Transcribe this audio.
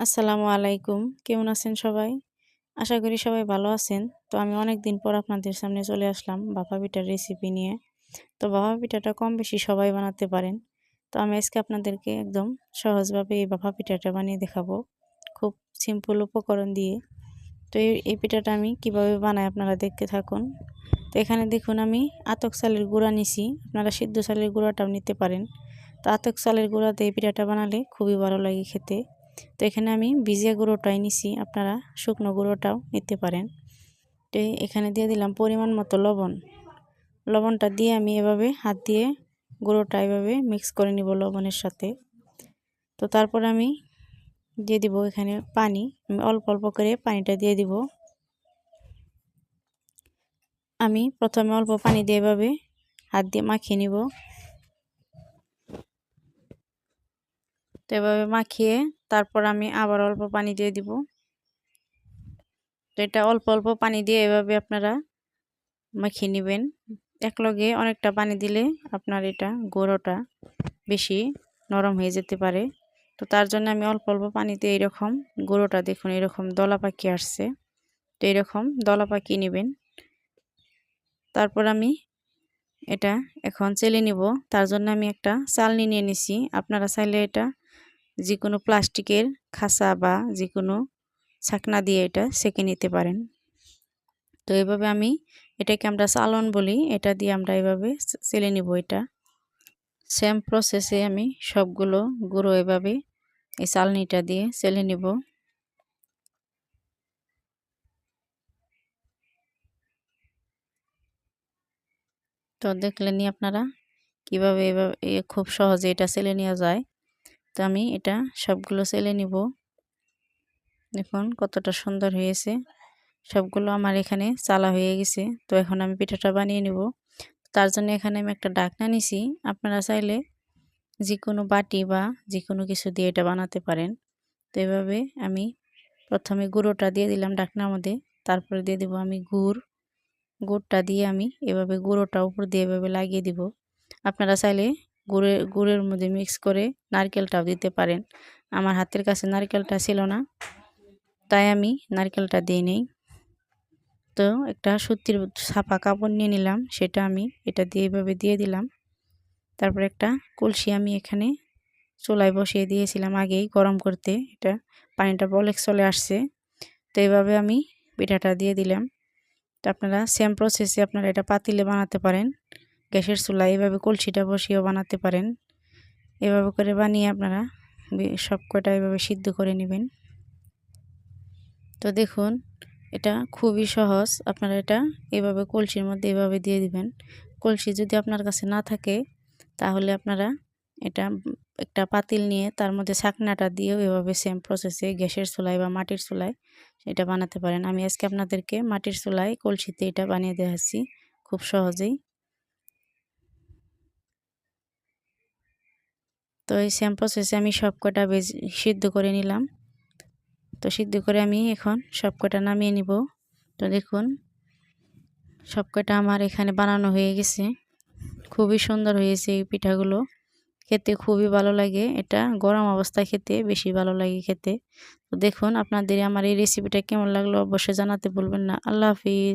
আসসালামু আলাইকুম। কেমন আছেন সবাই? আশা করি সবাই ভালো আছেন। তো আমি অনেক দিন পর আপনাদের সামনে চলে আসলাম বাফা পিঠার রেসিপি নিয়ে। তো বাফা পিঠাটা কম বেশি সবাই বানাতে পারেন। তো আমি আজকে আপনাদেরকে একদম সহজভাবে এই বাফা পিঠাটা বানিয়ে দেখাবো। খুব সিম্পল উপকরণ দিয়ে। তো এই পিঠাটা আমি কীভাবে বানাই আপনারা দেখতে থাকুন। তো এখানে দেখুন আমি আতক চালের গুঁড়া নিছি। আপনারা সিদ্ধ চালের গুঁড়াটাও নিতে পারেন। তো আতক চালের গুঁড়াতে এই পিঠাটা বানালে খুবই ভালো লাগে খেতে। তো এখানে আমি ভিজিয়া গুঁড়োটাই নিছি, আপনারা শুকনো গুঁড়োটাও নিতে পারেন। তো এখানে দিয়ে দিলাম পরিমাণ মতো লবণ। লবণটা দিয়ে আমি এভাবে হাত দিয়ে গুঁড়োটা এভাবে মিক্স করে নিব লবণের সাথে। তো তারপর আমি দিয়ে দিব এখানে পানি, আমি অল্প অল্প করে পানিটা দিয়ে দিব। আমি প্রথমে অল্প পানি দিয়ে এভাবে হাত দিয়ে মাখিয়ে নিব। তো এভাবে মাখিয়ে তারপর আমি আবার অল্প পানি দিয়ে দিব। তো এটা অল্প অল্প পানি দিয়ে এভাবে আপনারা মাখিয়ে নেবেন। একলগে অনেকটা পানি দিলে আপনার এটা গুঁড়োটা বেশি নরম হয়ে যেতে পারে। তো তার জন্য আমি অল্প অল্প পানিতে এইরকম গুঁড়োটা দেখুন এরকম দলা পাখি আসছে। তো এরকম দলা পাখি নেবেন। তারপর আমি এটা এখন চেলে নিব। তার জন্য আমি একটা চালনি নিয়ে নিছি। আপনারা চাইলে এটা যে কোনো প্লাস্টিকের খাসা বা যে কোনো ছাকনা দিয়ে এটা সেঁকে নিতে পারেন। তো এভাবে আমি এটাকে আমরা চালন বলি, এটা দিয়ে আমরা এভাবে চেলে নিব এটা। সেম প্রসেসে আমি সবগুলো গুঁড়ো এভাবে এই চালনিটা দিয়ে চেলে নিব। তো দেখলেনি আপনারা কীভাবে এভাবে খুব সহজে এটা চেলে নেওয়া যায়। তো আমি এটা সবগুলো সেলে নিব। দেখুন কতটা সুন্দর হয়েছে। সবগুলো আমার এখানে চালা হয়ে গেছে। তো এখন আমি পিঠাটা বানিয়ে নিব। তার জন্য এখানে আমি একটা ডাকনা নিছি। আপনারা চাইলে যে কোনো বাটি বা যে কোনো কিছু দিয়ে এটা বানাতে পারেন। তো এভাবে আমি প্রথমে গুঁড়োটা দিয়ে দিলাম ডাকনার মধ্যে। তারপরে দিয়ে দেবো আমি গুড়। গুড়টা দিয়ে আমি এভাবে গুঁড়োটা উপর দিয়ে এভাবে লাগিয়ে দিব। আপনারা চাইলে গুড়ের গুড়ের মধ্যে মিক্স করে নারকেলটাও দিতে পারেন। আমার হাতের কাছে নারকেলটা ছিল না, তাই আমি নারকেলটা দিই নেই। তো একটা সত্যির ছাপা কাপড় নিয়ে নিলাম, সেটা আমি এটা দিয়ে এভাবে দিয়ে দিলাম। তারপর একটা কলসি আমি এখানে চুলায় বসিয়ে দিয়েছিলাম আগেই গরম করতে, এটা পানিটা বলেক চলে আসছে। তো এইভাবে আমি পিঠাটা দিয়ে দিলাম। তো আপনারা সেম প্রসেসে আপনারা এটা পাতিলে বানাতে পারেন। গ্যাসের চুলা এভাবে কলসিটা বসিয়েও বানাতে পারেন। এভাবে করে বানিয়ে আপনারা সব কটা এভাবে সিদ্ধ করে নেবেন। তো দেখুন, এটা খুবই সহজ। আপনারা এটা এভাবে কলসির মধ্যে এভাবে দিয়ে দিবেন। কলসি যদি আপনার কাছে না থাকে, তাহলে আপনারা এটা একটা পাতিল নিয়ে তার মধ্যে ছাকনাটা দিয়েও এভাবে সেম প্রসেসে গ্যাসের চুলায় বা মাটির চুলায় এটা বানাতে পারেন। আমি আজকে আপনাদেরকে মাটির চুলায় কলসিতে এটা বানিয়ে দেখাচ্ছি। খুব সহজেই। তো এই সেম প্রসেসে আমি সব কটা বেজ সিদ্ধ করে নিলাম। তো সিদ্ধ করে আমি এখন সব কটা নামিয়ে নিব। তো দেখুন সব কটা আমার এখানে বানানো হয়ে গেছে। খুবই সুন্দর হয়েছে এই পিঠাগুলো। খেতে খুবই ভালো লাগে। এটা গরম অবস্থায় খেতে, বেশি ভালো লাগে খেতে। তো দেখুন, আপনাদের আমার এই রেসিপিটা কেমন লাগল অবশ্যই জানাতে বলবেন না। আল্লাহ হাফিজ।